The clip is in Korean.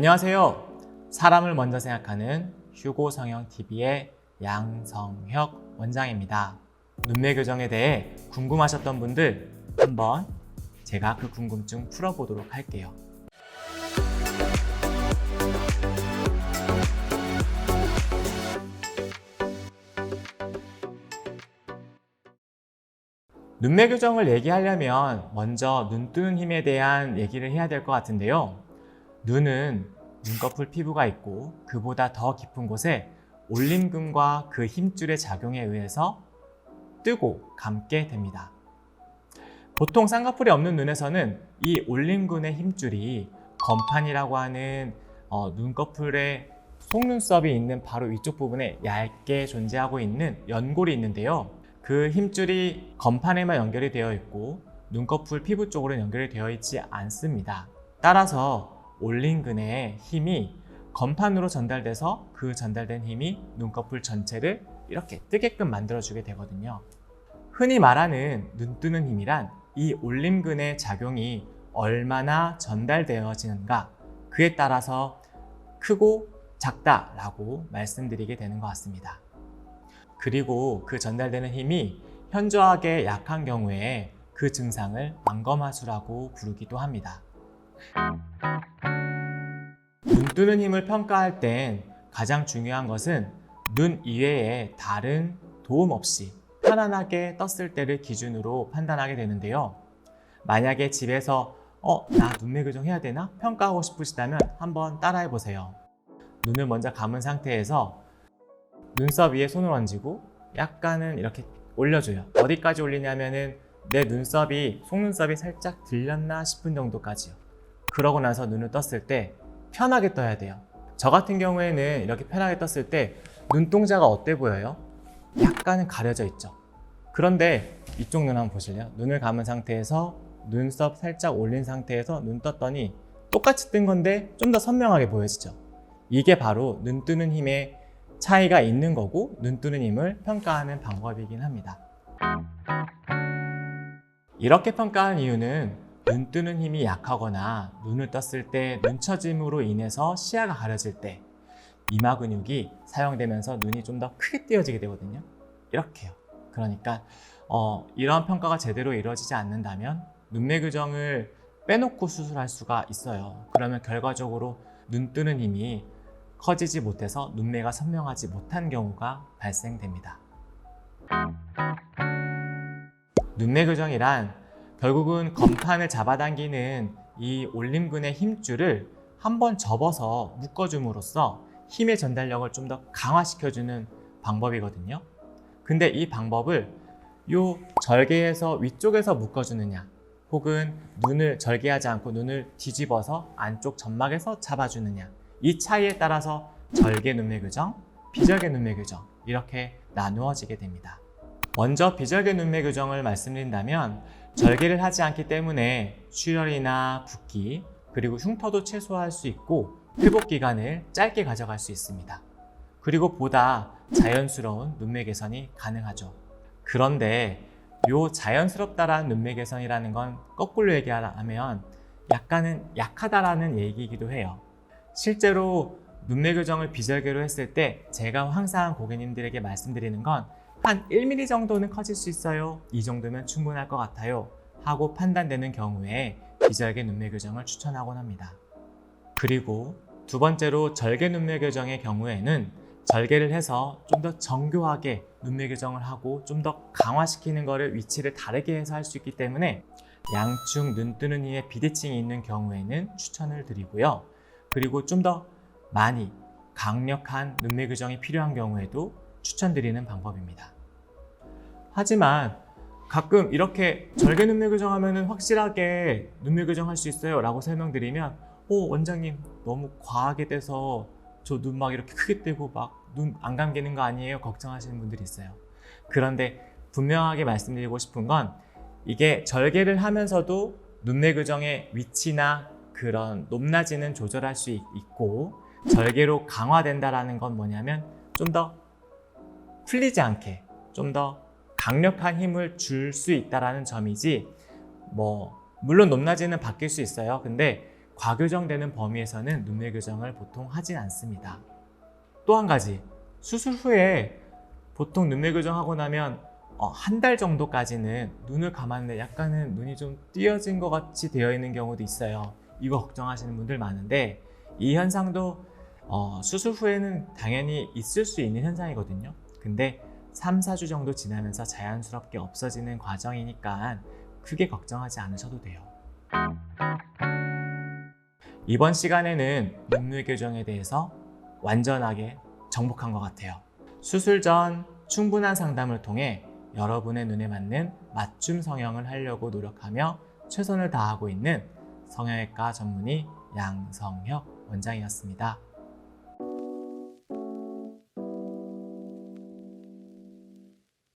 안녕하세요. 사람을 먼저 생각하는 휴고 성형 TV의 양성혁 원장입니다. 눈매 교정에 대해 궁금하셨던 분들 한번 제가 그 궁금증 풀어보도록 할게요. 눈매 교정을 얘기하려면 먼저 눈 뜨는 힘에 대한 얘기를 해야 될 것 같은데요. 눈은 눈꺼풀 피부가 있고 그보다 더 깊은 곳에 올림근과 그 힘줄의 작용에 의해서 뜨고 감게 됩니다. 보통 쌍꺼풀이 없는 눈에서는 이 올림근의 힘줄이 건판이라고 하는 어, 눈꺼풀의 속눈썹이 있는 바로 위쪽 부분에 얇게 존재하고 있는 연골이 있는데요. 그 힘줄이 건판에만 연결이 되어 있고 눈꺼풀 피부 쪽으로는 연결이 되어 있지 않습니다. 따라서 올린근의 힘이 건판으로 전달돼서 그 전달된 힘이 눈꺼풀 전체를 이렇게 뜨게끔 만들어주게 되거든요. 흔히 말하는 눈 뜨는 힘이란 이 올림근의 작용이 얼마나 전달되어지는가 그에 따라서 크고 작다 라고 말씀드리게 되는 것 같습니다. 그리고 그 전달되는 힘이 현저하게 약한 경우에 그 증상을 안검하수라고 부르기도 합니다. 눈 뜨는 힘을 평가할 땐 가장 중요한 것은 눈 이외에 다른 도움 없이 편안하게 떴을 때를 기준으로 판단하게 되는데요. 만약에 집에서 어, 나 눈매 교정해야 되나? 평가하고 싶으시다면 한번 따라해 보세요. 눈을 먼저 감은 상태에서 눈썹 위에 손을 얹고 약간은 이렇게 올려줘요. 어디까지 올리냐면은 내 눈썹이 속눈썹이 살짝 들렸나 싶은 정도까지요. 그러고 나서 눈을 떴을 때 편하게 떠야 돼요. 저 같은 경우에는 이렇게 편하게 떴을 때 눈동자가 어때 보여요? 약간은 가려져 있죠. 그런데 이쪽 눈 한번 보실래요? 눈을 감은 상태에서 눈썹 살짝 올린 상태에서 눈 떴더니 똑같이 뜬 건데 좀 더 선명하게 보여지죠. 이게 바로 눈 뜨는 힘의 차이가 있는 거고 눈 뜨는 힘을 평가하는 방법이긴 합니다. 이렇게 평가한 이유는 눈 뜨는 힘이 약하거나 눈을 떴을 때 눈처짐으로 인해서 시야가 가려질 때 이마 근육이 사용되면서 눈이 좀 더 크게 띄어지게 되거든요. 이렇게요. 그러니까 어, 이러한 평가가 제대로 이루어지지 않는다면 눈매 교정을 빼놓고 수술할 수가 있어요. 그러면 결과적으로 눈 뜨는 힘이 커지지 못해서 눈매가 선명하지 못한 경우가 발생됩니다. 눈매 교정이란 결국은 건판을 잡아당기는 이 올림근의 힘줄을 한번 접어서 묶어줌으로써 힘의 전달력을 좀 더 강화시켜주는 방법이거든요. 근데 이 방법을 요 절개에서 위쪽에서 묶어주느냐 혹은 눈을 절개하지 않고 눈을 뒤집어서 안쪽 점막에서 잡아주느냐 이 차이에 따라서 절개 눈매 교정, 비절개 눈매 교정 이렇게 나누어지게 됩니다. 먼저 비절개 눈매 교정을 말씀드린다면 절개를 하지 않기 때문에 출혈이나 붓기 그리고 흉터도 최소화할 수 있고 회복 기간을 짧게 가져갈 수 있습니다. 그리고 보다 자연스러운 눈매 개선이 가능하죠. 그런데 요 자연스럽다라는 눈매 개선이라는 건 거꾸로 얘기하면 약간은 약하다라는 얘기이기도 해요. 실제로 눈매 교정을 비절개로 했을 때 제가 항상 고객님들에게 말씀드리는 건 한 1mm 정도는 커질 수 있어요. 이 정도면 충분할 것 같아요. 하고 판단되는 경우에 비절개 눈매 교정을 추천하곤 합니다. 그리고 두 번째로 절개 눈매 교정의 경우에는 절개를 해서 좀 더 정교하게 눈매 교정을 하고 좀 더 강화시키는 것을 위치를 다르게 해서 할 수 있기 때문에 양측 눈 뜨는 이에 비대칭이 있는 경우에는 추천을 드리고요. 그리고 좀 더 많이 강력한 눈매 교정이 필요한 경우에도 추천드리는 방법입니다. 하지만 가끔 이렇게 절개 눈매 교정하면 확실하게 눈매 교정할 수 있어요 라고 설명드리면 오 원장님 너무 과하게 돼서 저 눈 막 이렇게 크게 뜨고 막 눈 안 감기는 거 아니에요 걱정하시는 분들이 있어요 그런데 분명하게 말씀드리고 싶은 건 이게 절개를 하면서도 눈매 교정의 위치나 그런 높낮이는 조절할 수 있- 있고 절개로 강화된다라는 건 뭐냐면 좀더 풀리지 않게 좀 더 강력한 힘을 줄 수 있다라는 점이지 뭐 물론 높낮이는 바뀔 수 있어요. 근데 과교정되는 범위에서는 눈매 교정을 보통 하진 않습니다. 또 한 가지, 수술 후에 보통 눈매 교정하고 나면 어, 한 달 정도까지는 눈을 감았는데 약간은 눈이 좀 띄어진 것 같이 되어 있는 경우도 있어요. 이거 걱정하시는 분들 많은데 이 현상도 어, 수술 후에는 당연히 있을 수 있는 현상이거든요. 근데 3, 4주 정도 지나면서 자연스럽게 없어지는 과정이니까 크게 걱정하지 않으셔도 돼요. 이번 시간에는 눈물 교정에 대해서 완전하게 정복한 것 같아요. 수술 전 충분한 상담을 통해 여러분의 눈에 맞는 맞춤 성형을 하려고 노력하며 최선을 다하고 있는 성형외과 전문의 양성혁 원장이었습니다.